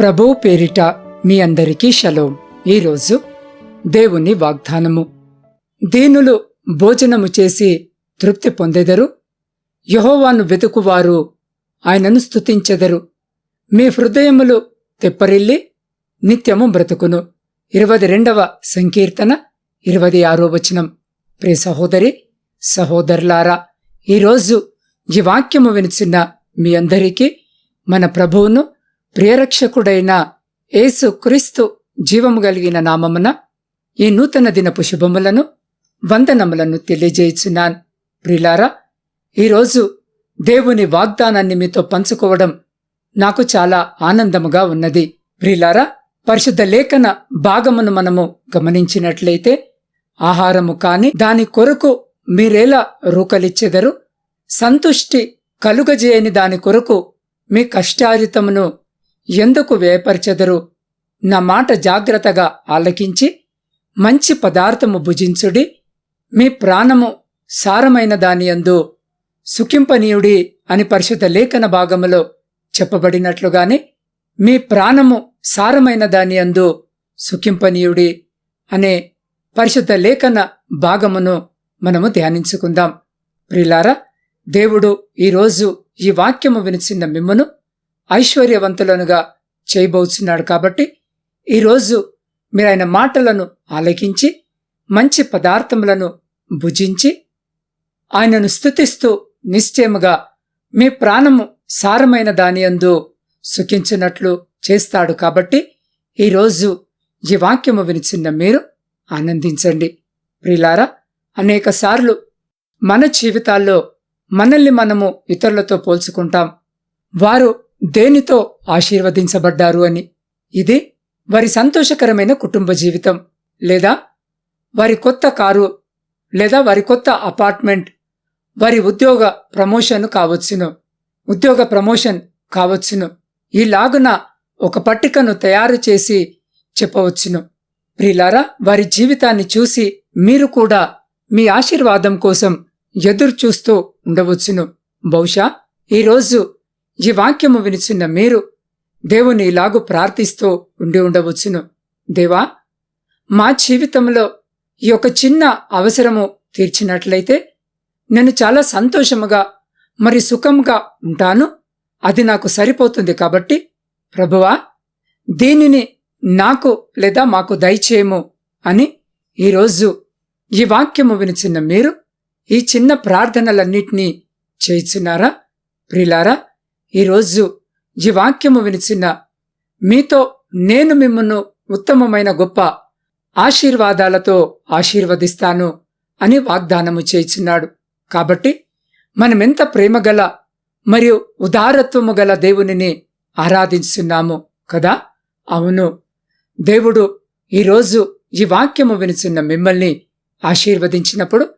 ప్రభువు పేరిట మీ అందరికీ షలోం. ఈరోజు దేవుని వాగ్దానము. దీనులు భోజనము చేసి తృప్తి పొందెదరు. యహోవాను వెతుకువారు ఆయనను స్తుతించెదరు. మీ హృదయములు తెప్పరిల్లి నిత్యము బ్రతుకును. ఇరవై రెండవ సంకీర్తన ఇరవై ఆరో వచనం. ప్రియ సహోదరి సహోదరులారా ఈరోజు ఈ వాక్యము వినిచిన మీ అందరికీ మన ప్రభువును ప్రియరక్షకుడైన యేసు క్రీస్తు జీవము కలిగిన నామమున ఈ నూతన దినపు శుభములను వందనములను తెలియజేయుచున్నాను. ప్రిలారా ఈరోజు దేవుని వాగ్దానాన్ని మీతో పంచుకోవడం నాకు చాలా ఆనందముగా ఉన్నది. ప్రిలారా పరిశుద్ధ లేఖన భాగమును మనము గమనించినట్లయితే ఆహారము కాని దాని కొరకు మీరేలా రూకలిచ్చెదరు సంతుష్టి కలుగజేయని దాని కొరకు మీ కష్టారితమును ఎందుకు వ్యయపరచెదరు నా మాట జాగ్రత్తగా ఆలకించి మంచి పదార్థము భుజించుడి మీ ప్రాణము సారమైన దానియందు సుఖింపనీయుడి అని పరిశుద్ధ లేఖన భాగములో చెప్పబడినట్లుగానే మీ ప్రాణము సారమైన దానియందు సుఖింపనీయుడి అనే పరిశుద్ధ లేఖన భాగమును మనము ధ్యానించుకుందాం. ప్రిలారా దేవుడు ఈరోజు ఈ వాక్యము వినిచిన మిమ్మను ఐశ్వర్యవంతులనుగా చేయబోచున్నాడు కాబట్టి ఈరోజు మీరు ఆయన మాటలను ఆలకించి మంచి పదార్థములను భుజించి ఆయనను స్థుతిస్తూ నిశ్చయముగా మీ ప్రాణము సారమైన దానియందు సుఖించినట్లు చేస్తాడు కాబట్టి ఈరోజు ఈ వాక్యము వినిచిన్న మీరు ఆనందించండి. ప్రిలారా అనేకసార్లు మన జీవితాల్లో మనల్ని మనము ఇతరులతో పోల్చుకుంటాం. వారు దేనితో ఆశీర్వదించబడ్డారు అని? ఇది వారి సంతోషకరమైన కుటుంబ జీవితం. లేదా వారి కొత్త కారు లేదా వారి కొత్త అపార్ట్మెంట్ వారి ఉద్యోగ ప్రమోషన్ కావచ్చును. ఉద్యోగ ప్రమోషన్ కావచ్చును. ఈలాగున ఒక పట్టికను తయారు చేసి చెప్పవచ్చును. ప్రిలారా వారి జీవితాన్ని చూసి మీరు కూడా మీ ఆశీర్వాదం కోసం ఎదురు చూస్తూ ఉండవచ్చును. బహుశా ఈరోజు ఈ వాక్యము వినిచిన్న మీరు దేవుని ఇలాగు ప్రార్థిస్తూ ఉండి ఉండవచ్చును. దేవా మా జీవితంలో ఈ యొక్క చిన్న అవసరము తీర్చినట్లయితే నేను చాలా సంతోషముగా మరి సుఖంగా ఉంటాను. అది నాకు సరిపోతుంది కాబట్టి ప్రభువా దీనిని నాకు లేదా మాకు దయచేయము అని ఈరోజు ఈ వాక్యము వినిచిన్న మీరు ఈ చిన్న ప్రార్థనలన్నిటినీ చేయిచున్నారా ప్రిలారా ఈరోజు ఈ వాక్యము వినిచిన మీతో నేను మిమ్మల్ని ఉత్తమమైన గొప్ప ఆశీర్వాదాలతో ఆశీర్వదిస్తాను అని వాగ్దానము చేయిచున్నాడు. కాబట్టి మనమెంత ప్రేమగల మరియు ఉదారత్వము గల దేవునిని ఆరాధించున్నాము కదా? అవును. దేవుడు ఈరోజు ఈ వాక్యము వినిచున్న మిమ్మల్ని ఆశీర్వదించినప్పుడు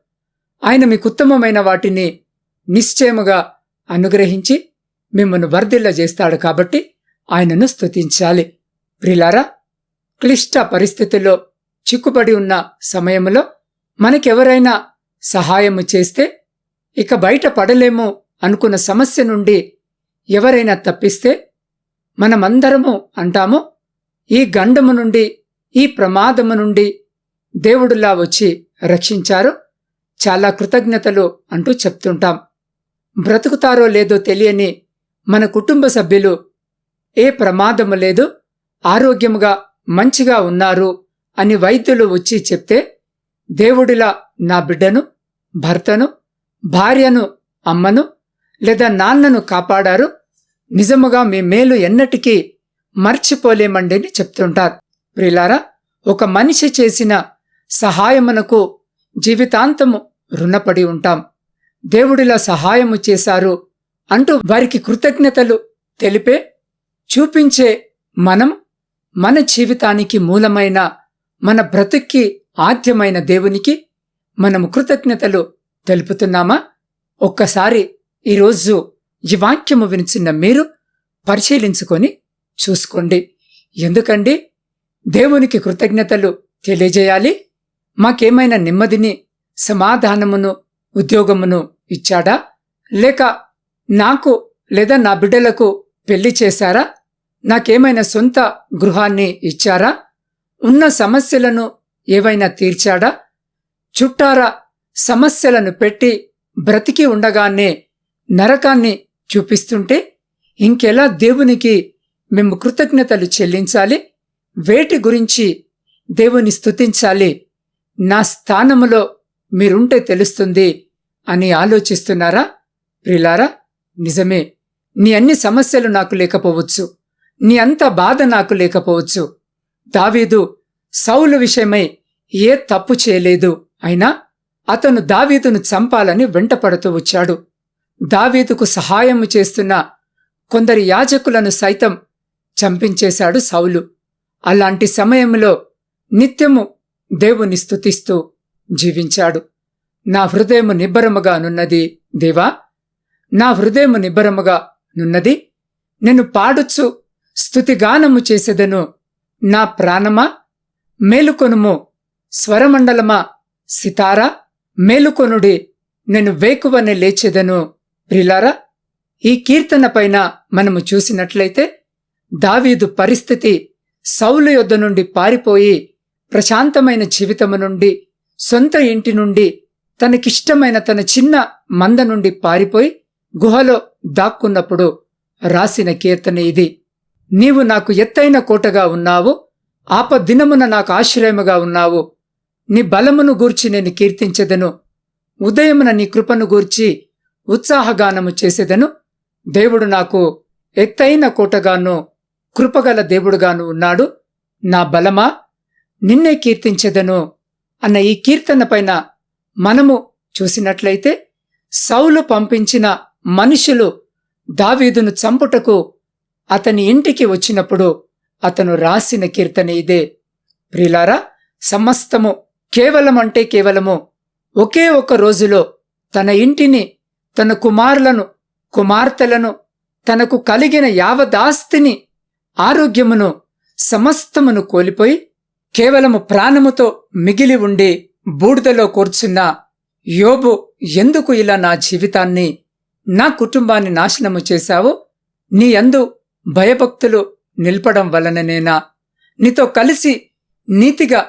ఆయన మీకు ఉత్తమమైన వాటిని నిశ్చయముగా అనుగ్రహించి మిమ్మల్ని వర్ధిల్ల చేస్తాడు కాబట్టి ఆయనను స్తుతించాలి. ప్రిలారా క్లిష్ట పరిస్థితుల్లో చిక్కుబడి ఉన్న సమయంలో మనకెవరైనా సహాయము చేస్తే ఇక బయట పడలేము అనుకున్న సమస్య నుండి ఎవరైనా తప్పిస్తే మనమందరము అంటాము ఈ గండము నుండి ఈ ప్రమాదము నుండి దేవుడులా వచ్చి రక్షించారు. చాలా కృతజ్ఞతలు అంటూ చెప్తుంటాం. బ్రతుకుతారో లేదో తెలియని మన కుటుంబ సభ్యులు ఏ ప్రమాదము లేదు ఆరోగ్యముగా మంచిగా ఉన్నారు అని వైద్యులు వచ్చి చెప్తే దేవుడిలా నా బిడ్డను భర్తను భార్యను అమ్మను లేదా నాన్నను కాపాడారు నిజముగా మీ మేలు ఎన్నటికీ మర్చిపోలేమండి అని చెప్తుంటారు. ప్రిలారా ఒక మనిషి చేసిన సహాయమునకు జీవితాంతము రుణపడి ఉంటాం. దేవుడిలా సహాయము చేశారు అంటూ వారికి కృతజ్ఞతలు తెలిపే చూపించే మనం మన జీవితానికి మూలమైన మన బ్రతుక్కి ఆద్యమైన దేవునికి మనము కృతజ్ఞతలు తెలుపుతున్నామా? ఒక్కసారి ఈరోజు ఈ వాక్యము వినిచిన్న మీరు పరిశీలించుకొని చూసుకోండి. ఎందుకండి? దేవునికి కృతజ్ఞతలు తెలియజేయాలి. మాకేమైనా నెమ్మదిని సమాధానమును ఉద్యోగమును ఇచ్చాడా? లేక నాకు లేదా నా బిడ్డలకు పెళ్ళి చేశారా? నాకేమైనా సొంత గృహాన్ని ఇచ్చారా? ఉన్న సమస్యలను ఏవైనా తీర్చాడా? చుట్టారా సమస్యలను పెట్టి బ్రతికి ఉండగానే నరకాన్ని చూపిస్తుంటే ఇంకెలా దేవునికి మేము కృతజ్ఞతలు చెల్లించాలి? వేటి గురించి దేవుని స్థుతించాలి నా స్థానములో మీరుంటే తెలుస్తుంది అని ఆలోచిస్తున్నారా? ప్రిలారా నిజమే. నీ అన్ని సమస్యలు నాకు లేకపోవచ్చు. నీ అంత బాధ నాకు లేకపోవచ్చు. దావీదు సౌలు విషయమై ఏ తప్పు చేయలేదు. అయినా అతను దావీదును చంపాలని వెంటపడుతూ వచ్చాడు. దావీదుకు సహాయము చేస్తున్న కొందరి యాజకులను సైతం చంపించేశాడు సౌలు. అలాంటి సమయంలో నిత్యము దేవుని స్తుతిస్తూ జీవించాడు. నా హృదయము నిబ్బరముగా నున్నది దేవా నా హృదయము నిబ్బరముగా నున్నది. నేను పాడుచు స్తుతిగానము చేసేదను నా ప్రాణమా? మేలుకొనుము స్వరమండలమా? సితారా? మేలుకొనుడి నేను వేకువనే లేచేదను ప్రిలారా? ఈ కీర్తన పైన మనము చూసినట్లయితే దావీదు పరిస్థితి సౌలు యొద్ద నుండి పారిపోయి ప్రశాంతమైన జీవితము నుండి సొంత ఇంటి నుండి తనకిష్టమైన తన చిన్న మంద నుండి పారిపోయి గుహలో దాక్కున్నప్పుడు రాసిన కీర్తన ఇది. నీవు నాకు ఎత్తైన కోటగా ఉన్నావు ఆపదినమున నాకు ఆశ్రయముగా ఉన్నావు. నీ బలమును గూర్చి నేను కీర్తించెదను. ఉదయమున నీ కృపను గూర్చి ఉత్సాహగానము చేసేదను. దేవుడు నాకు ఎత్తైన కోటగాను కృపగల దేవుడుగాను ఉన్నాడు. నా బలమా? నిన్నే కీర్తించెదను అన్న ఈ కీర్తన పైన మనము చూసినట్లయితే సౌలు పంపించిన మనుషులు దావీదును చంపుటకు అతని ఇంటికి వచ్చినప్పుడు అతను రాసిన కీర్తన ఇదే. ప్రిలారా సమస్తము కేవలం అంటే కేవలము ఒకే ఒక రోజులో తన ఇంటిని తన కుమారులను కుమార్తెలను తనకు కలిగిన యావదాస్తిని ఆరోగ్యమును సమస్తమును కోల్పోయి కేవలము ప్రాణముతో మిగిలి ఉండి బూడిదలో కూర్చున్న యోబు ఎందుకు ఇలా నా జీవితాన్ని నా కుటుంబాన్ని నాశనము చేశావు. నీ యందు భయభక్తులు నిల్పడం వలననేనా? నీతో కలిసి నీతిగా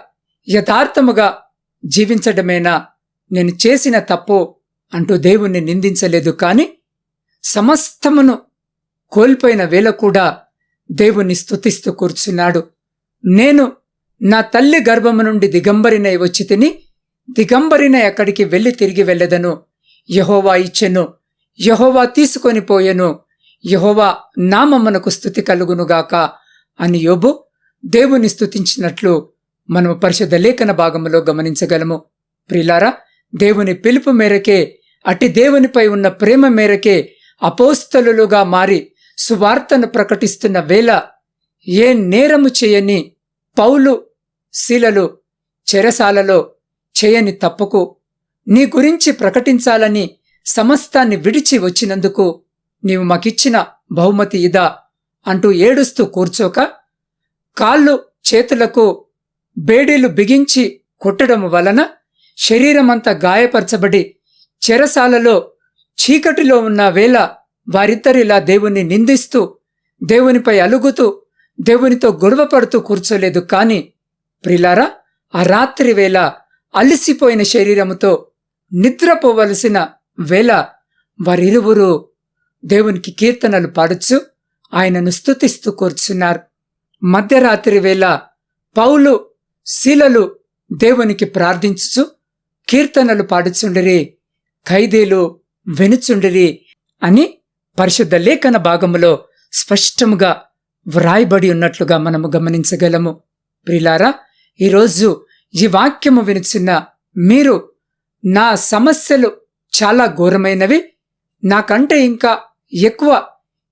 యథార్థముగా జీవించడమేనా? నేను చేసిన తప్పు అంటూ దేవుణ్ణి నిందించలేదు కాని సమస్తమును కోల్పోయిన వేళ కూడా దేవుణ్ణి స్తుతిస్తూ కూర్చున్నాడు. నేను నా తల్లి గర్భము నుండి దిగంబరినై వచ్చి తిని దిగంబరిన ఎక్కడికి వెళ్ళి తిరిగి వెళ్ళదను. యహోవా ఇచ్చెను యహోవా తీసుకొని పోయెను. యహోవా నామమ్మనకు స్థుతి కలుగునుగాక అని యోబు దేవుని స్థుతించినట్లు మనము పరిశుద్ధ లేఖన భాగములో గమనించగలము. ప్రిలారా దేవుని పిలుపు మేరకే అట్టి దేవునిపై ఉన్న ప్రేమ మేరకే అపోస్తలులుగా మారి సువార్తను ప్రకటిస్తున్న వేళ ఏ నేరము చేయని పౌలు శీలలు చెరసాలలో చేయని తప్పుకు నీ గురించి ప్రకటించాలని సమస్తాన్ని విడిచి వచ్చినందుకు నీవు మాకిచ్చిన బహుమతి ఇదా అంటూ ఏడుస్తూ కూర్చోక కాళ్ళు చేతులకు బేడీలు బిగించి కొట్టడం వలన శరీరమంతా గాయపరచబడి చెరసాలలో చీకటిలో ఉన్న వేళ వారిద్దరిలా దేవుణ్ణి నిందిస్తూ దేవునిపై అలుగుతూ దేవునితో గొడవపడుతూ కూర్చోలేదు. కాని ప్రిలారా ఆ రాత్రి వేళ అలిసిపోయిన శరీరముతో నిద్రపోవలసిన వేళ వారిరువురు దేవునికి కీర్తనలు పాడుచు ఆయనను స్తుతిస్తూ కూర్చున్నారు. మధ్యరాత్రి వేళ పౌలు శీలలు దేవునికి ప్రార్థించుచు కీర్తనలు పాడుచుండిరి ఖైదీలు వెనుచుండిరి అని పరిశుద్ధ లేఖన భాగములో స్పష్టముగా వ్రాయబడి ఉన్నట్లుగా మనము గమనించగలము. ప్రిలారా ఈరోజు ఈ వాక్యము వినుచున్న మీరు నా సమస్యలు చాలా ఘోరమైనవి. నాకంటే ఇంకా ఎక్కువ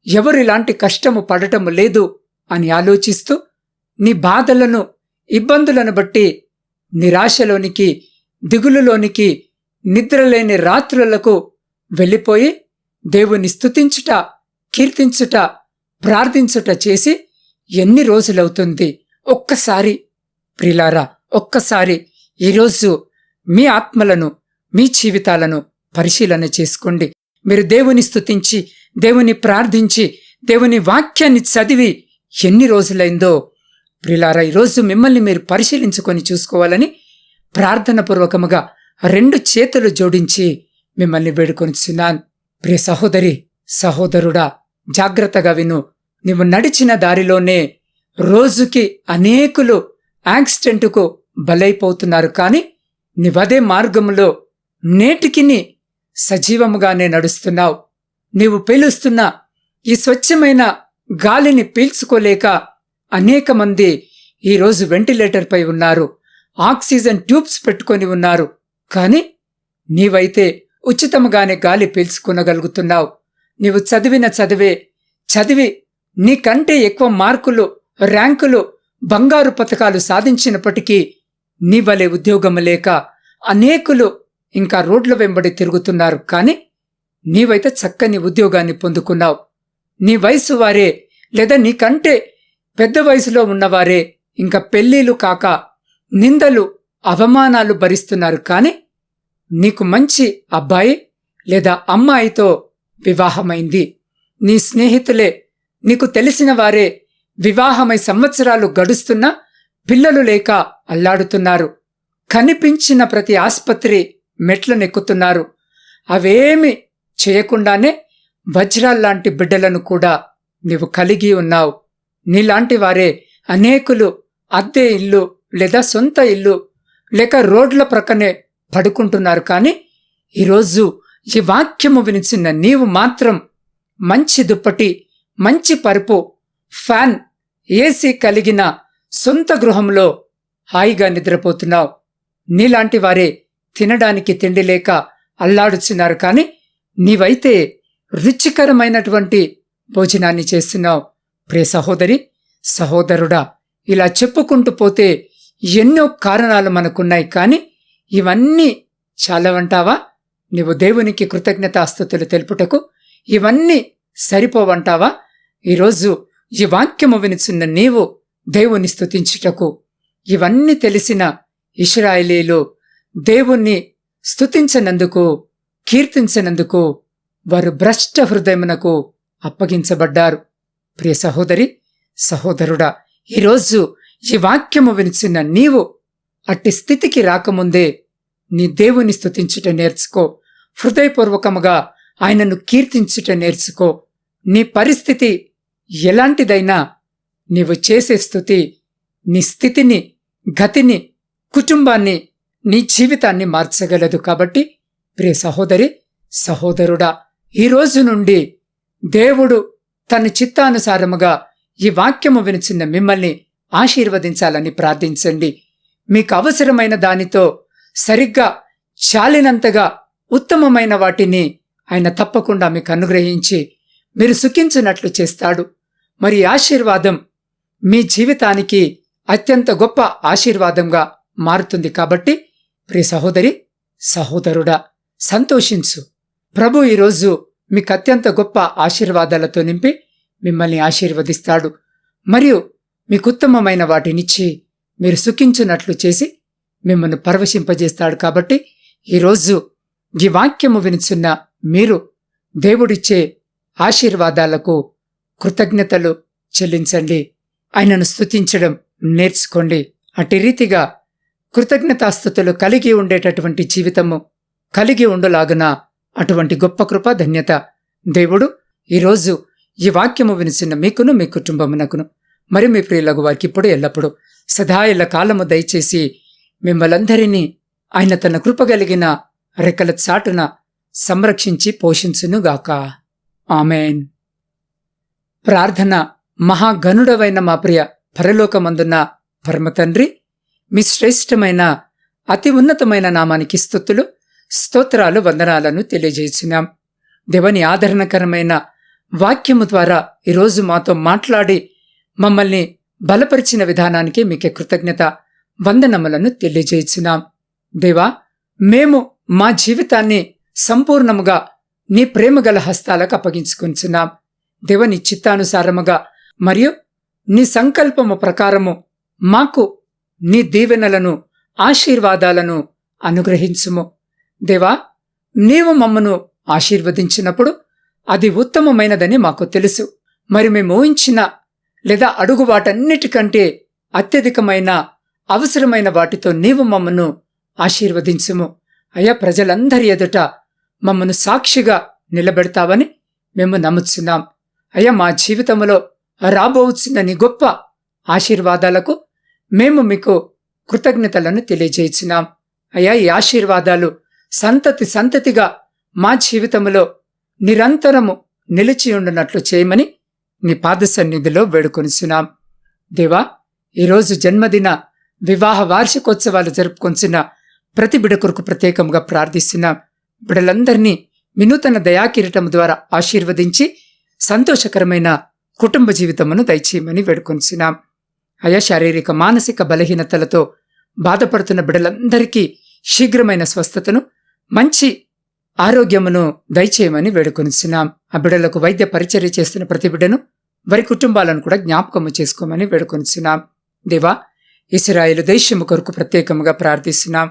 ఎవరిలాంటి కష్టము పడటము లేదు అని ఆలోచిస్తూ నీ బాధలను ఇబ్బందులను బట్టి నిరాశలోనికి దిగులులోనికి నిద్రలేని రాత్రులకు వెళ్ళిపోయి దేవుని స్తుతించుట కీర్తించుట ప్రార్థించుట చేసి ఎన్ని రోజులవుతుంది? ఒక్కసారి ప్రిలారా ఒక్కసారి ఈరోజు మీ ఆత్మలను మీ జీవితాలను పరిశీలన చేసుకోండి. మీరు దేవుని స్తుతించి దేవుని ప్రార్థించి దేవుని వాక్యాన్ని చదివి ఎన్ని రోజులైందో ప్రిలారా ఈరోజు మిమ్మల్ని మీరు పరిశీలించుకొని చూసుకోవాలని ప్రార్థనపూర్వకముగా రెండు చేతులు జోడించి మిమ్మల్ని వేడుకొనిచున్నాను. ప్రియ సహోదరి సహోదరుడా జాగ్రత్తగా విను. నువ్వు నడిచిన దారిలోనే రోజుకి అనేకులు యాక్సిడెంటుకు బలైపోతున్నారు కానీ నువ్వదే మార్గంలో నేటికిని సజీవముగానే నడుస్తున్నావు. నీవు పీలుస్తున్న ఈ స్వచ్ఛమైన గాలిని పీల్చుకోలేక అనేక మంది ఈరోజు వెంటిలేటర్పై ఉన్నారు. ఆక్సిజన్ ట్యూబ్స్ పెట్టుకొని ఉన్నారు. కాని నీవైతే ఉచితముగానే గాలి పీల్చుకునగలుగుతున్నావు. నీవు చదివిన చదివే చదివి నీకంటే ఎక్కువ మార్కులు ర్యాంకులు బంగారు పథకాలు సాధించినప్పటికీ నీ వలె ఉద్యోగం లేక అనేకులు ఇంకా రోడ్ల వెంబడి తిరుగుతున్నారు కాని నీవైతే చక్కని ఉద్యోగాన్ని పొందుకున్నావు. నీ వయసు వారే లేదా నీకంటే పెద్ద వయసులో ఉన్నవారే ఇంకా పెళ్ళిలు కాక నిందలు అవమానాలు భరిస్తున్నారు కాని నీకు మంచి అబ్బాయి లేదా అమ్మాయితో వివాహమైంది. నీ స్నేహితులే నీకు తెలిసిన వారే వివాహమై సంవత్సరాలు గడుస్తున్నా పిల్లలు లేక అల్లాడుతున్నారు. కనిపించిన ప్రతి ఆస్పత్రి మెట్లనెక్కుతున్నారు అవేమి చేయకుండానే వజ్రాల్లాంటి బిడ్డలను కూడా నీవు కలిగి ఉన్నావు. నీలాంటి వారే అనేకులు అద్దె ఇల్లు లేదా సొంత ఇల్లు లేక రోడ్ల ప్రక్కనే పడుకుంటున్నారు కానీ ఈరోజు ఈ వాక్యము వినిచిన నీవు మాత్రం మంచి దుప్పటి మంచి పరుపు ఫ్యాన్ ఏసీ కలిగిన సొంత గృహంలో హాయిగా నిద్రపోతున్నావు. నీలాంటి వారే తినడానికి తిండి లేక అల్లాడుచున్నారు కాని నీవైతే రుచికరమైనటువంటి భోజనాన్ని చేస్తున్నావు. ప్రే సహోదరి సహోదరుడా ఇలా చెప్పుకుంటూ పోతే ఎన్నో కారణాలు మనకున్నాయి కాని ఇవన్నీ చాలవంటావా? నీవు దేవునికి కృతజ్ఞతాస్థుతులు తెలుపుటకు ఇవన్నీ సరిపోవంటావా? ఈరోజు ఈ వాక్యము వినిచున్న నీవు దేవుని స్థుతించుటకు ఇవన్నీ తెలిసిన ఇస్రాయేలీలు దేవుణ్ణి స్తుతించనందుకు కీర్తించనందుకు వారు భ్రష్ట హృదయమునకు అప్పగించబడ్డారు. ప్రియ సహోదరి సహోదరుడా ఈరోజు ఈ వాక్యము వినిచిన నీవు అట్టి స్థితికి రాకముందే నీ దేవుని స్థుతించుట నేర్చుకో. హృదయపూర్వకముగా ఆయనను కీర్తించుట నేర్చుకో. నీ పరిస్థితి ఎలాంటిదైనా నీవు చేసే స్థుతి నీ స్థితిని గతిని కుటుంబాన్ని నీ జీవితాన్ని మార్చగలదు కాబట్టి ప్రియ సహోదరి సహోదరుడా ఈ రోజు నుండి దేవుడు తన చిత్తానుసారముగా ఈ వాక్యము వినిచిన మిమ్మల్ని ఆశీర్వదించాలని ప్రార్థించండి. మీకు అవసరమైన దానితో సరిగ్గా చాలినంతగా ఉత్తమమైన వాటిని ఆయన తప్పకుండా మీకు అనుగ్రహించి మీరు సుఖించినట్లు చేస్తాడు. మరి ఆశీర్వాదం మీ జీవితానికి అత్యంత గొప్ప ఆశీర్వాదంగా మారుతుంది కాబట్టి ప్రియ సహోదరి సహోదరుడా సంతోషించు. ప్రభు ఈరోజు మీకు అత్యంత గొప్ప ఆశీర్వాదాలతో నింపి మిమ్మల్ని ఆశీర్వదిస్తాడు. మరియు మీకు ఉత్తమమైన వాటినిచ్చి మీరు సుఖించినట్లు చేసి మిమ్మల్ని పరవశింపజేస్తాడు కాబట్టి ఈరోజు ఈ వాక్యము వినిచున్న మీరు దేవుడిచ్చే ఆశీర్వాదాలకు కృతజ్ఞతలు చెల్లించండి. ఆయనను స్తుతించడం నేర్చుకోండి. అటు రీతిగా కృతజ్ఞతాస్థుతులు కలిగి ఉండేటటువంటి జీవితము కలిగి ఉండలాగున అటువంటి గొప్ప కృప ధన్యత. దేవుడు ఈరోజు ఈ వాక్యము వినిసిన మీకును మీ కుటుంబమునకును మరి మీ ప్రియులకు వారికి ఇప్పుడు ఎల్లప్పుడూ సదా ఎల్ల కాలము దయచేసి మిమ్మలందరినీ ఆయన తన కృపగలిగిన రెక్కల చాటున సంరక్షించి పోషించునుగాక. ఆమెన్. ప్రార్థన మహాగనుడవైన మా ప్రియ పరలోకమందున్న పరమతండ్రి మీ శ్రేష్టమైన అతి ఉన్నతమైన నామానికి స్థుతులు స్తోత్రాలు వందనాలను తెలియజేసినాం దేవని ఆదరణకరమైన వాక్యము ద్వారా ఈరోజు మాతో మాట్లాడి మమ్మల్ని బలపరిచిన విధానానికి మీకే కృతజ్ఞత వందనములను తెలియజేసినాం దేవా మేము మా జీవితాన్ని సంపూర్ణముగా నీ ప్రేమగల హస్తాలకు అప్పగించుకుంటున్నాం దేవని చిత్తానుసారముగా మరియు నీ సంకల్పము ప్రకారము మాకు నీ దీవెనలను ఆశీర్వాదాలను అనుగ్రహించుము. దేవా నీవు మమ్మను ఆశీర్వదించినప్పుడు అది ఉత్తమమైనదని మాకు తెలుసు. మరి మేము ఊహించిన లేదా అడుగు వాటన్నిటికంటే అత్యధికమైన అవసరమైన వాటితో నీవు మమ్మను ఆశీర్వదించుము. అయ్యా ప్రజలందరి ఎదుట మమ్మను సాక్షిగా నిలబెడతావని మేము నమ్ముచున్నాం. అయ్యా మా జీవితంలో రాబోతున్న నీ గొప్ప ఆశీర్వాదాలకు మేము మీకు కృతజ్ఞతలను తెలియజేయించినాం అయ్యా ఈ ఆశీర్వాదాలు సంతతి సంతతిగా మా జీవితంలో నిరంతరము నిలిచి ఉండునట్లు చేయమని నీ పాద సన్నిధిలో వేడుకొనిచున్నాం. దేవా ఈరోజు జన్మదిన వివాహ వార్షికోత్సవాలు జరుపుకొంచిన ప్రతి బిడ కొరకు ప్రత్యేకంగా ప్రార్థిస్తున్నాం. బిడలందరినీ వినూతన దయాకిరీటం ద్వారా ఆశీర్వదించి సంతోషకరమైన కుటుంబ జీవితమును దయచేయమని వేడుకొనిచున్నాం. అయా శారీరక మానసిక బలహీనతలతో బాధపడుతున్న బిడలందరికీ శీఘ్రమైన స్వస్థతను మంచి ఆరోగ్యమును దయచేయమని వేడుకొనిస్తున్నాం ఆ బిడలకు వైద్య పరిచర్య చేస్తున్న ప్రతి బిడ్డను వారి కుటుంబాలను కూడా జ్ఞాపకము చేసుకోమని వేడుకొనిస్తున్నాం దేవా ఇస్రాయేలు దేశము కొరకు ప్రత్యేకముగా ప్రార్థిస్తున్నాం.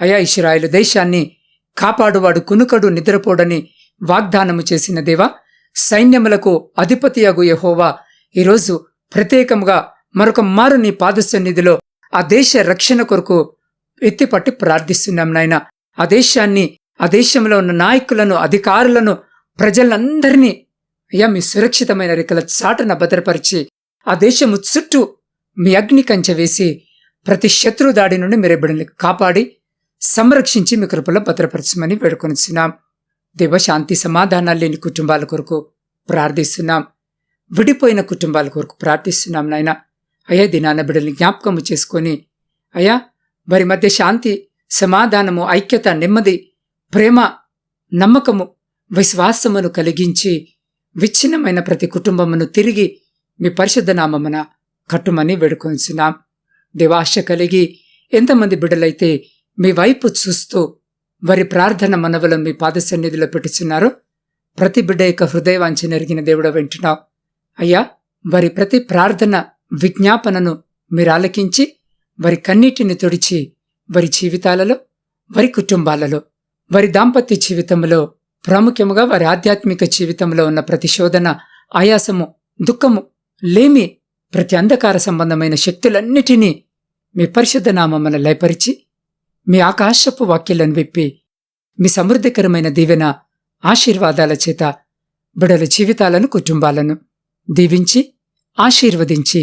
అయా ఇస్రాయేలు దేశాన్ని కాపాడువాడు కునుకడు నిద్రపోడని వాగ్దానము చేసిన దేవా సైన్యములకు అధిపతియగు యహోవా ఈరోజు ప్రత్యేకముగా మరొక మారు నీ పాదసన్నిధిలో ఆ దేశ రక్షణ కొరకు ఎత్తిపట్టి ప్రార్థిస్తున్నాం నాయన. ఆ దేశాన్ని ఆ దేశంలో ఉన్న నాయకులను అధికారులను ప్రజలందరినీ అయ్యా మీ సురక్షితమైన రెక్కల చాటన భద్రపరిచి ఆ దేశము చుట్టూ మీ అగ్ని కంచె వేసి ప్రతి శత్రు దాడి నుండి మీరు కాపాడి సంరక్షించి మీ కృపలో భద్రపరచమని వేడుకొనిచున్నాం. దేవ శాంతి సమాధానాలు లేని కుటుంబాల కొరకు ప్రార్థిస్తున్నాం. విడిపోయిన కుటుంబాల కొరకు ప్రార్థిస్తున్నాం నాయనా. అయ్యా దినాన బిడ్డల్ని జ్ఞాపకము చేసుకొని అయ్యా వారి మధ్య శాంతి సమాధానము ఐక్యత నెమ్మది ప్రేమ నమ్మకము విశ్వాసమును కలిగించి విచ్ఛిన్నమైన ప్రతి కుటుంబమును తిరిగి మీ పరిశుద్ధ నామమున కట్టుమని వేడుకొంచున్నాం దేవాశ కలిగి ఎంతమంది బిడ్డలైతే మీ వైపు చూస్తూ వారి ప్రార్థన మనవలను మీ పాద సన్నిధిలో పెట్టుచున్నారో ప్రతి బిడ్డ యొక్క హృదయవాంఛ నెరిగిన దేవుడ వింటున్నావు అయ్యా వారి ప్రతి ప్రార్థన విజ్ఞాపనను మీరు ఆలకించి వారి కన్నీటిని తుడిచి వారి జీవితాలలో వారి కుటుంబాలలో వారి దాంపత్య జీవితంలో ప్రాముఖ్యముగా వారి ఆధ్యాత్మిక జీవితంలో ఉన్న ప్రతిశోధన ఆయాసము దుఃఖము లేమి ప్రతి అంధకార సంబంధమైన శక్తులన్నిటినీ మీ పరిశుద్ధ నామమ్మను లయపరిచి మీ ఆకాశపు వాక్యాలను విప్పి మీ సమృద్ధికరమైన దీవెన ఆశీర్వాదాల చేత బిడల జీవితాలను కుటుంబాలను దీవించి ఆశీర్వదించి